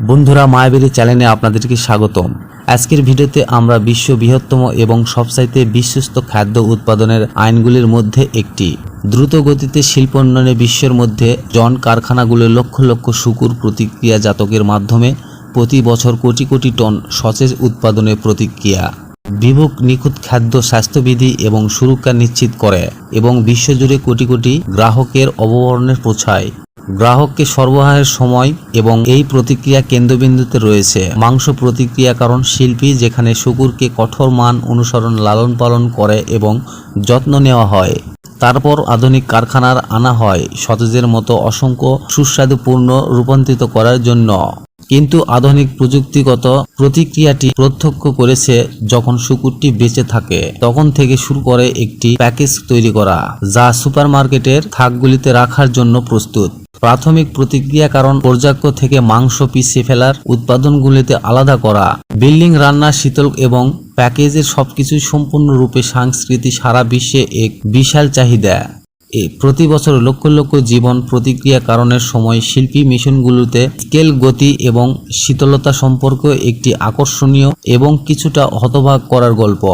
বন্ধুরা মায়াবেরি চ্যানেলে আপনাদেরকে স্বাগতম। আজকের ভিডিওতে আমরা বিশ্ব বৃহত্তম এবং সবচাইতে বিশ্বস্ত খাদ্য উৎপাদনের আইনগুলির মধ্যে একটি। দ্রুত গতিতে শিল্প উন্নয়নে বিশ্বের মধ্যে জন কারখানাগুলো লক্ষ লক্ষ শুকুর প্রতিক্রিয়াজাতকের মাধ্যমে প্রতি বছর কোটি কোটি টন সচেজ উৎপাদনের প্রতিক্রিয়া। বিভোগ নিখুঁত খাদ্য স্বাস্থ্যবিধি এবং সুরক্ষা নিশ্চিত করে এবং বিশ্বজুড়ে কোটি কোটি গ্রাহকের অববরণের পৌঁছায় গ্রাহককে সরবরাহের সময় এবং এই প্রতিক্রিয়া কেন্দ্রবিন্দুতে রয়েছে। মাংস প্রতিক্রিয়াকরণ শিল্পী যেখানে শুকুরকে কঠোর মান অনুসরণ লালন পালন করে এবং যত্ন নেওয়া হয়। তারপর আধুনিক কারখানার আনা হয় সতেজের মতো অসংখ্য সুস্বাদুপূর্ণ রূপান্তরিত করার জন্য। কিন্তু আধুনিক প্রযুক্তিগত প্রতিক্রিয়াটি প্রত্যক্ষ করেছে যখন শুকুরটি বেঁচে থাকে, তখন থেকে শুরু করে একটি প্যাকেজ তৈরি করা, যা সুপারমার্কেটের থাকগুলিতে রাখার জন্য প্রস্তুত। প্রাথমিক প্রতিক্রিয়া কারণ পর্যাপ্ত থেকে মাংস পিছিয়ে ফেলার উৎপাদনগুলিতে আলাদা করা, বিল্ডিং রান্না, শীতল এবং প্যাকেজের সবকিছু সম্পূর্ণরূপে সংস্কৃতি সারা বিশ্বে এক বিশাল চাহিদা। প্রতি বছর লক্ষ লক্ষ জীবন প্রতিক্রিয়া কারণের সময় শিল্পী মিশনগুলোতে স্কেল, গতি এবং শীতলতা সম্পর্ক একটি আকর্ষণীয় এবং কিছুটা হতভাগ করার গল্প।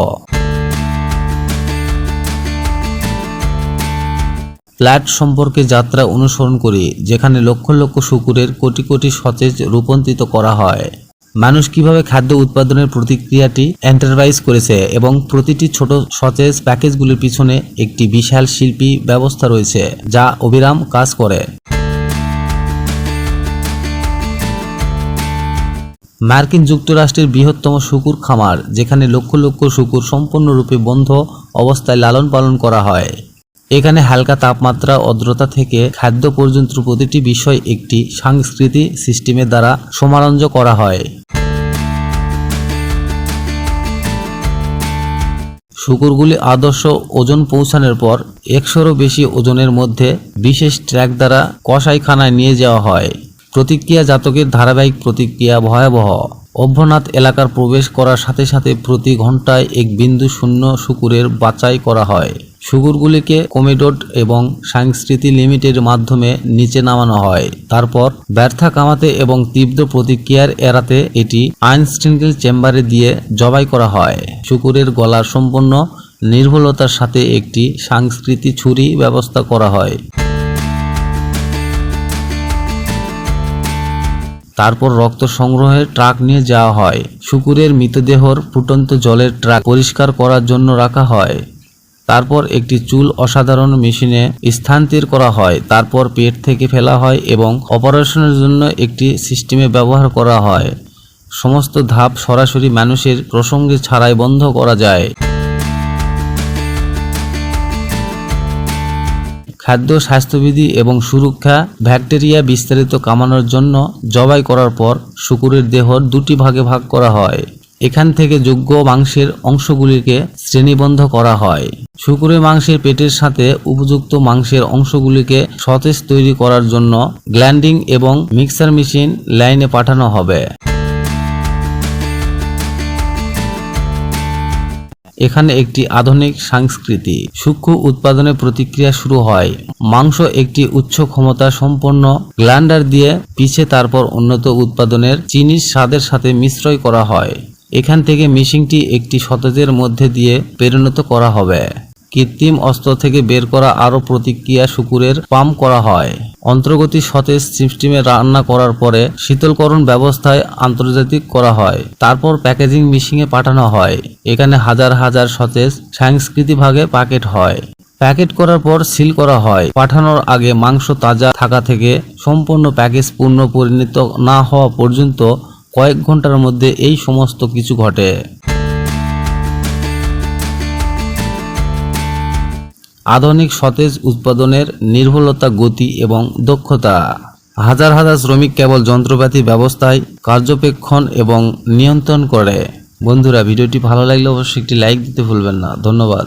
ফ্ল্যাট সম্পর্কে যাত্রা অনুসরণ করি, যেখানে লক্ষ লক্ষ শুকুরের কোটি কোটি সতেজ রূপান্তরিত করা হয়। মানুষ কীভাবে খাদ্য উৎপাদনের প্রতিক্রিয়াটি এন্টারপ্রাইজ করেছে এবং প্রতিটি ছোট সতেজ প্যাকেজগুলির পিছনে একটি বিশাল শিল্পী ব্যবস্থা রয়েছে, যা অবিরাম কাজ করে। মার্কিন যুক্তরাষ্ট্রের বৃহত্তম শুকুর খামার, যেখানে লক্ষ লক্ষ শুকুর সম্পূর্ণরূপে বন্ধ অবস্থায় লালন পালন করা হয়। এখানে হালকা তাপমাত্রা, অদ্রতা থেকে খাদ্য পর্যন্ত প্রতিটি বিষয় একটি সাংস্কৃতিক সিস্টেমের দ্বারা সমারঞ্জ করা হয়। শুকুরগুলি আদর্শ ওজন পৌঁছানোর পর একশোরও বেশি ওজনের মধ্যে বিশেষ ট্র্যাক দ্বারা কষাইখানায় নিয়ে যাওয়া হয়। প্রতিক্রিয়া জাতকের ধারাবাহিক প্রতিক্রিয়া ভয়াবহ। অভ্যনাথ এলাকার প্রবেশ করার সাথে সাথে প্রতি ঘন্টায় এক বিন্দু শূন্য শুকুরের বাছাই করা হয়। শুকুরগুলিকে কমিডোড এবং সংস্কৃতি লিমিটের মাধ্যমে নিচে নামানো হয়। তারপর ব্যর্থা কামাতে এবং তীব্র প্রতিক্রিয়ার এড়াতে এটি আইনস্টিঙ্গেল চেম্বারে দিয়ে জবাই করা হয়। শুকুরের গলার সম্পূর্ণ নির্ভুলতার সাথে একটি সাংস্কৃতিক ছুরি ব্যবস্থা করা হয়। তারপর রক্ত সংগ্রহের ট্রাক নিয়ে যাওয়া হয়। শুকুরের মৃতদেহর ফুটন্ত জলের ট্রাক পরিষ্কার করার জন্য রাখা হয়। তারপর একটি চুল অসাধারণ মেশিনে স্থানান্তর করা হয়, তারপর পেট থেকে ফেলা হয় এবং অপারেশনের জন্য একটি সিস্টেমে ব্যবহার করা হয়। সমস্ত ধাপ সরাসরি মানুষের প্রসঙ্গে ছাড়াই বন্ধ করা যায়। খাদ্য, স্বাস্থ্যবিধি এবং সুরক্ষা, ব্যাকটেরিয়া বিস্তারিত কামানোর জন্য জবাই করার পর শুকুরের দেহ দুটি ভাগে ভাগ করা হয়। এখান থেকে যোগ্য মাংসের অংশগুলিকে শ্রেণীবদ্ধ করা হয়। শুকুরের মাংসের পেটের সাথে উপযুক্ত মাংসের অংশগুলিকে সতেজ তৈরি করার জন্য গ্ল্যান্ডিং এবং মিক্সার মেশিন লাইনে পাঠানো হবে। এখানে একটি আধুনিক সংস্কৃতি। সূক্ষ্ম উৎপাদনের প্রতিক্রিয়া শুরু হয়। মাংস একটি উচ্চ ক্ষমতা সম্পন্ন গ্ল্যান্ডার দিয়ে পিছে তারপর উন্নত উৎপাদনের চিনির স্বাদের সাথে মিশ্রয় করা হয়। এখান থেকে মিশিংটি একটি সতেজের মধ্যে দিয়ে পরিণত করা হবে। কৃত্রিম অস্ত্র থেকে বের করা আরও প্রতিক্রিয়া শুকুরের পাম্প করা হয়। অন্তর্গতি সতেজ সিস্টেমে রান্না করার পরে শীতলকরণ ব্যবস্থায় আন্তর্জাতিক করা হয়। তারপর প্যাকেজিং মেশিনে পাঠানো হয়। এখানে হাজার হাজার সতেজ সাংস্কৃতিক ভাগে প্যাকেট হয়। প্যাকেট করার পর সিল করা হয়। পাঠানোর আগে মাংস তাজা থাকা থেকে সম্পূর্ণ প্যাকেজ পূর্ণ পরিণত না হওয়া পর্যন্ত কয়েক ঘণ্টার মধ্যে এই সমস্ত কিছু ঘটে। আধুনিক সতেজ উৎপাদনের নির্ভুলতা, গতি এবং দক্ষতা। হাজার হাজার শ্রমিক কেবল যন্ত্রপাতি ব্যবস্থায় কার্যপেক্ষণ এবং নিয়ন্ত্রণ করে। বন্ধুরা, ভিডিওটি ভালো লাগলে অবশ্যই একটি লাইক দিতে ভুলবেন না। ধন্যবাদ।